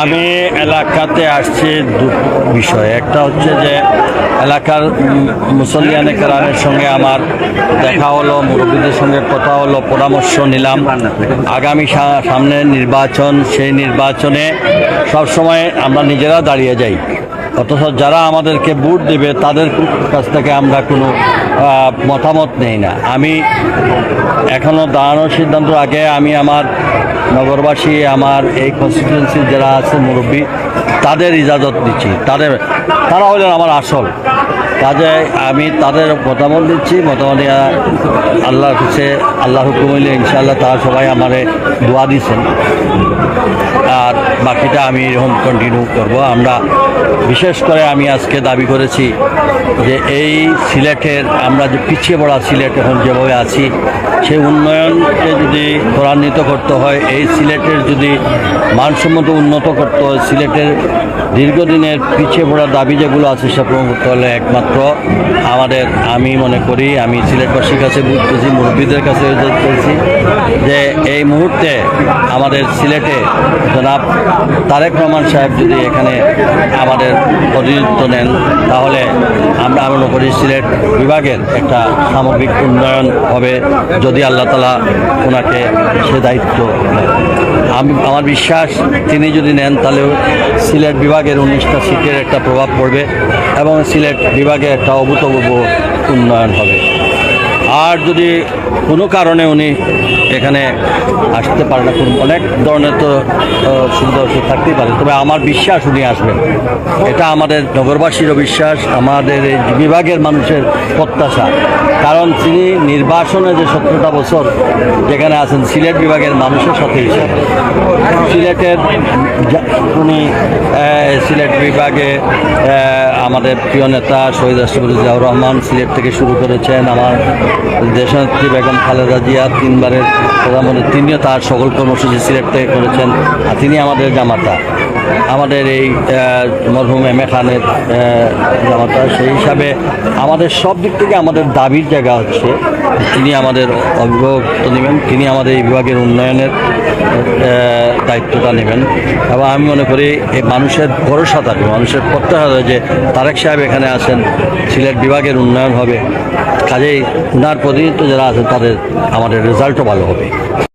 আমি এলাকাতে আসছি দু বিষয়। একটা হচ্ছে যে এলাকার উম, মুসল্লিয়ানে কেরামের সঙ্গে আমার দেখা হলো মুরব্বীদের সঙ্গে কথা হলো পরামর্শ নিলাম। আগামী সামনে নির্বাচন সেই নির্বাচনে সবসময় আমরা নিজেরা দাঁড়িয়ে যাই। অথচ যারা আমাদেরকে ভোট দেবে তাদের কাছ থেকে আমরা কোনো মতামত নেই না। আমি এখনও দাঁড়ানোর সিদ্ধান্ত আগে আমি আমার নগরবাসী আমার এই কনস্টিটিউয়েন্সির যারা আছে মুরব্বী, তাদের ইজাজত দিচ্ছি। তাদের, তারা হলেন আমার আসল। কাজে আমি তাদের মতামত দিচ্ছি, মতামত দিয়া আল্লাহর কাছে আল্লাহ হুকুম হইলে ইনশাআল্লাহ তারা সবাই আমারে দোয়া দিচ্ছেন আর বাকিটা আমি এরকম কন্টিনিউ করব। আমরা বিশেষ করে আমি আজকে দাবি করেছি যে এই সিলেটের, আমরা যে পিছিয়ে পড়া সিলেট এখন যেভাবে আছি সেই উন্নয়নকে যদি ত্বরান্বিত করতে হয়, এই সিলেটের যদি মানসম্মত উন্নত করতে হয়, সিলেটের দীর্ঘদিনের পিছিয়ে পড়া দাবি যেগুলো আছে, সে পূরণ করতে হলে একমাত্র আমাদের, আমি মনে করি, আমি সিলেটবাসীর কাছে বুঝতেছি, মুরব্বীদের কাছে বলছি এই মুহূর্তে আমাদের সিলেটে জনাব তারেক রহমান সাহেব যদি এখানে আমাদের প্রতিনিধিত্ব নেন, তাহলে আমরা আমি মনে করি সিলেট বিভাগের একটা সামগ্রিক উন্নয়ন হবে যদি আল্লাহ তালা ওনাকে সে দায়িত্ব। আমি, আমার বিশ্বাস তিনি যদি নেন তাহলে সিলেট বিভাগের উনিশটা সিটের একটা প্রভাব পড়বে এবং সিলেট বিভাগে একটা অভূতপূর্ব উন্নয়ন হবে আর যদি কোনো কারণে উনি এখানে আসতে পারে না অনেক ধরনের তো সুবিধা অসুবিধা থাকতেই পারে। তবে আমার বিশ্বাস উনি আসবেন। এটা আমাদের নগরবাসীরও বিশ্বাস, আমাদের এই বিভাগের মানুষের প্রত্যাশা। কারণ তিনি নির্বাসনে যে সতেরোটা বছর যেখানে আছেন, সিলেট বিভাগের মানুষের সাথে সিলেটের উনি সিলেট বিভাগে আমাদের প্রিয় নেতা শহীদ রাষ্ট্রপতি জিয়াউর রহমান সিলেট থেকে শুরু করেছেন আমার দেশনেত্রী বেগম খালেদা জিয়া তিনবারের প্রধানমন্ত্রী। তিনিও তার সকল কর্মসূচি সিলেট থেকে করেছেন আর তিনি আমাদের জামাতা। আমাদের এই মরহুম এম এ খানের জামাতা। সেই হিসাবে আমাদের সব দিক থেকে আমাদের দাবির জায়গা হচ্ছে, তিনি আমাদের অভিভাবকত্ব নেবেন, তিনি আমাদের এই বিভাগের উন্নয়নের দায়িত্বটা নেবেন। এবং আমি মনে করি এই মানুষের ভরসা থাকবে, মানুষের প্রত্যাশা যে তারেক সাহেব এখানে আছেন, সিলেট বিভাগের উন্নয়ন হবে। কাজেই উনার প্রতিনিধিত্ব যারা আছেন, তাদের আমাদের রেজাল্টও ভালো হবে।